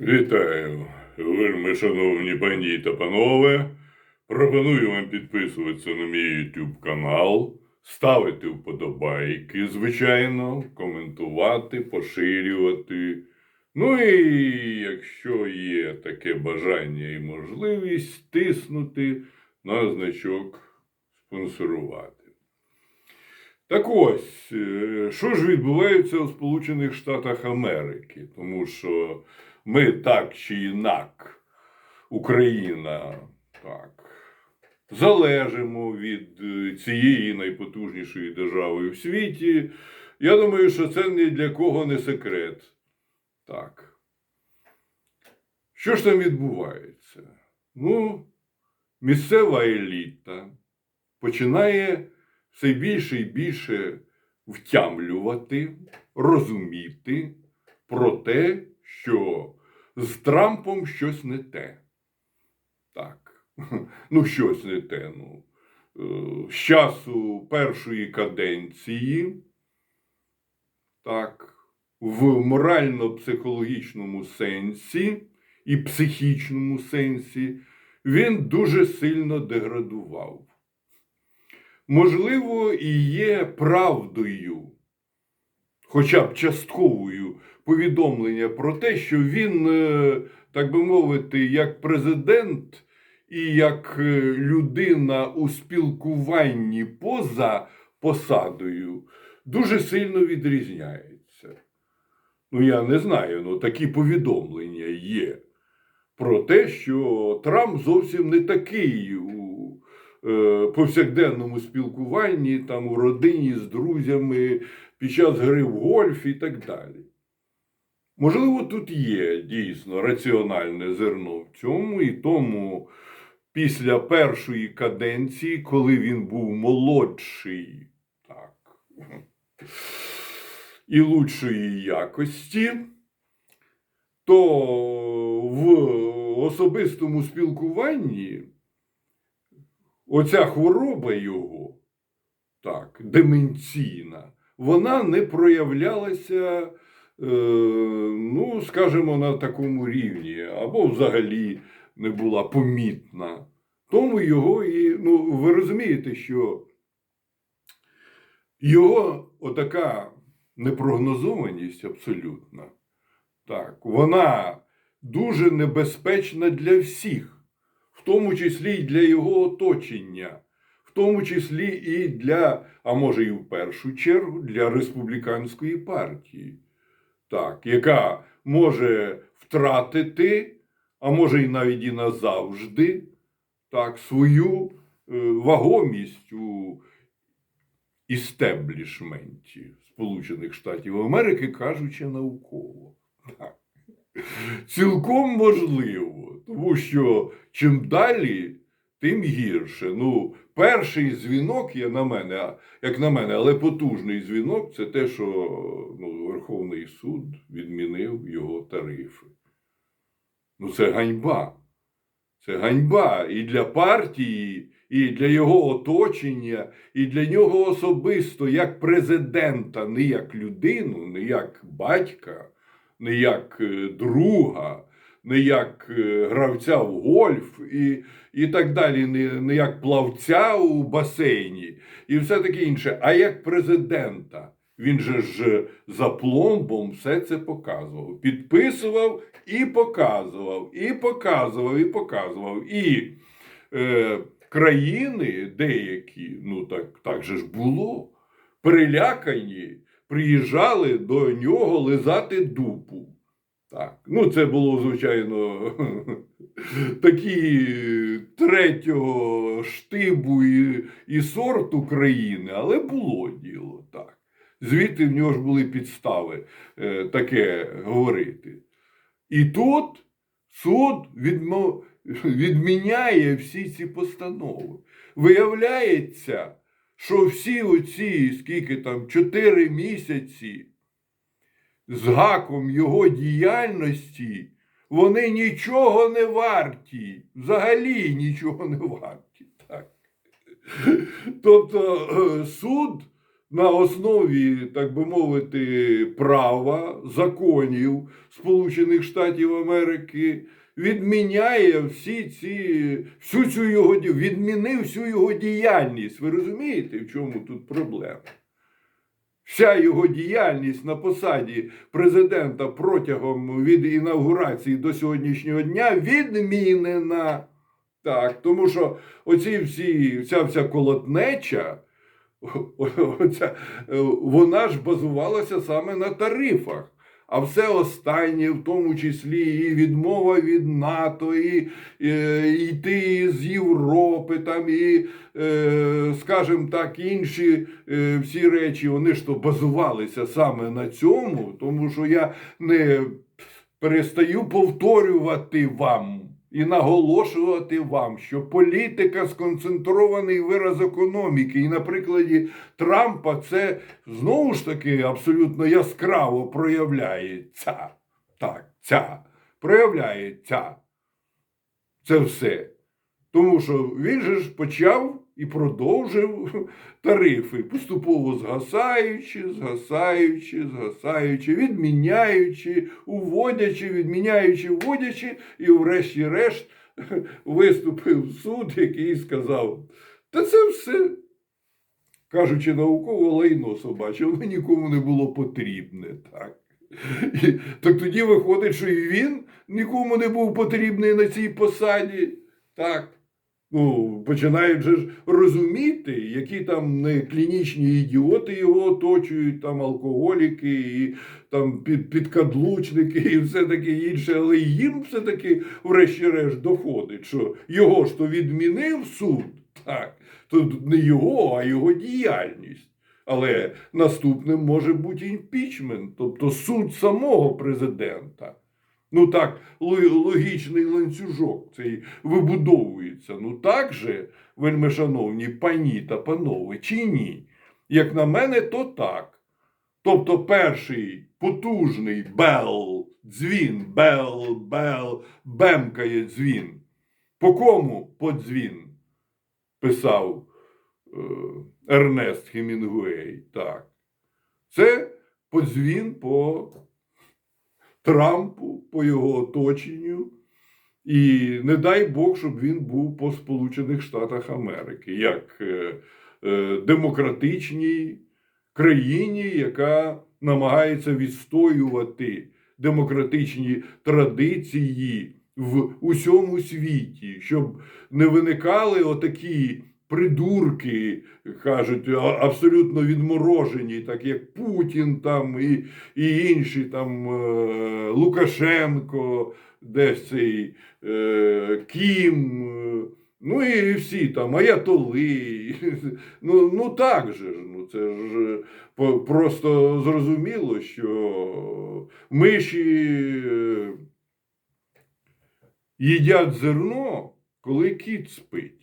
Вітаю, вельми шановні пані та панове. Пропоную вам підписуватися на мій YouTube канал, ставити вподобайки, звичайно, коментувати, поширювати. Ну і якщо є таке бажання і можливість, тиснути на значок спонсорувати. Так ось, е, що ж відбувається у Сполучених Штатах Америки? Тому що ми так чи інак, Україна так, залежимо від е, цієї найпотужнішої держави в світі. Я думаю, що це ні для кого не секрет. Так. Що ж там відбувається? Ну, місцева еліта починає все більше і більше втямлювати, розуміти про те, що з Трампом щось не те. Так. Ну, щось не те. Ну. Е, З часу першої каденції, так, в морально-психологічному сенсі і психічному сенсі, він дуже сильно деградував. Можливо, і є правдою, хоча б частковою повідомлення про те, що він, е, так би мовити, як президент і як е, людина у спілкуванні поза посадою дуже сильно відрізняється. Ну, я не знаю, ну такі повідомлення є про те, що Трамп зовсім не такий у е, повсякденному спілкуванні, там у родині з друзями, під час гри в гольф і так далі. Можливо, тут є дійсно раціональне зерно в цьому, і тому після першої каденції, коли він був молодший, так, і лучшої якості, то в особистому спілкуванні оця хвороба його, так, деменційна, вона не проявлялася, ну, скажімо, на такому рівні, або взагалі не була помітна. Тому його і, ну, ви розумієте, що його отака непрогнозованість абсолютна, так, вона дуже небезпечна для всіх, в тому числі і для його оточення, в тому числі і для, а може і в першу чергу, для республіканської партії, так, яка може втратити, а може і навіть і назавжди, так, свою е, вагомість у істеблішменті Сполучених Штатів Америки, кажучи науково. Так. Цілком можливо, тому що чим далі, тим гірше. Ну, перший дзвінок є на мене, як на мене, але потужний дзвінок це те, що ну, Верховний суд відмінив його тарифи. Ну, це ганьба. Це ганьба і для партії, і для його оточення, і для нього особисто, як президента, не як людину, не як батька, не як е, друга, не як е, гравця в гольф і, і так далі, не, не як плавця у басейні, і все таке інше, а як президента. Він же ж за пломбом все це показував. Підписував і показував, і показував, і показував. І е, країни деякі, ну так, так же ж було, перелякані, приїжджали до нього лизати дупу. Так. Ну, це було, звичайно, такі третього штибу і, і сорту країни, але було діло так. Звідти в нього ж були підстави е, таке говорити. І тут суд відмо... відміняє всі ці постанови. Виявляється, що всі оці, скільки там, чотири місяці з гаком його діяльності, вони нічого не варті, взагалі нічого не варті. Так. Тобто е, суд на основі, так би мовити, права, законів Сполучених Штатів Америки відміняє всі ці, всю цю його відмінив всю його діяльність. Ви розумієте, в чому тут проблема? Вся його діяльність на посаді президента протягом від інаугурації до сьогоднішнього дня відмінена. Так, тому що оці всі, вся вся колотнеча, оця, е, вона ж базувалася саме на тарифах. А все останнє, в тому числі і відмова від НАТО, і, е, йти з Європи, там, і, е, скажімо так, інші е, всі речі, вони ж то базувалися саме на цьому, тому що я не перестаю повторювати вам і наголошувати вам, що політика сконцентрований вираз економіки. І на прикладі Трампа це знову ж таки абсолютно яскраво проявляється. Так, ця проявляється. Це все. Тому що він же ж почав і продовжив тарифи, поступово згасаючи, згасаючи, згасаючи, відміняючи, уводячи, відміняючи, вводячи, і врешті-решт виступив суд, який сказав: та це все, кажучи науково, лайно собаче, воно нікому не було потрібне. Так. І, так тоді виходить, що і він нікому не був потрібний на цій посаді. Так. Ну, починають же ж розуміти, які там не клінічні ідіоти його оточують, там алкоголіки, і там під, підкадлучники і все таке інше, але їм все-таки, врешті-решт, доходить, що його ж то відмінив суд, так, то не його, а його діяльність. Але наступним може бути імпічмент, тобто суд самого президента. Ну так, логічний ланцюжок цей вибудовується. Ну так же, вельми шановні пані та панове, чи ні? Як на мене, то так. Тобто перший потужний бел, дзвін, бел, бел, бемкає дзвін. По кому по дзвін? Писав е, Ернест Хемінгуей. Так. Це подзвін по Трампу, по його оточенню. І не дай Бог, щоб він був по Сполучених Штатах Америки, як е, е, демократичній країні, яка намагається відстоювати демократичні традиції в усьому світі, щоб не виникали отакі придурки, кажуть, абсолютно відморожені, так як Путін там і, і інші там е, Лукашенко, десь цей е, Кім. е, Ну і всі там аятоли. Ну, ну так же ж. Ну, це ж просто зрозуміло, що миші їдять зерно, коли кіт спить.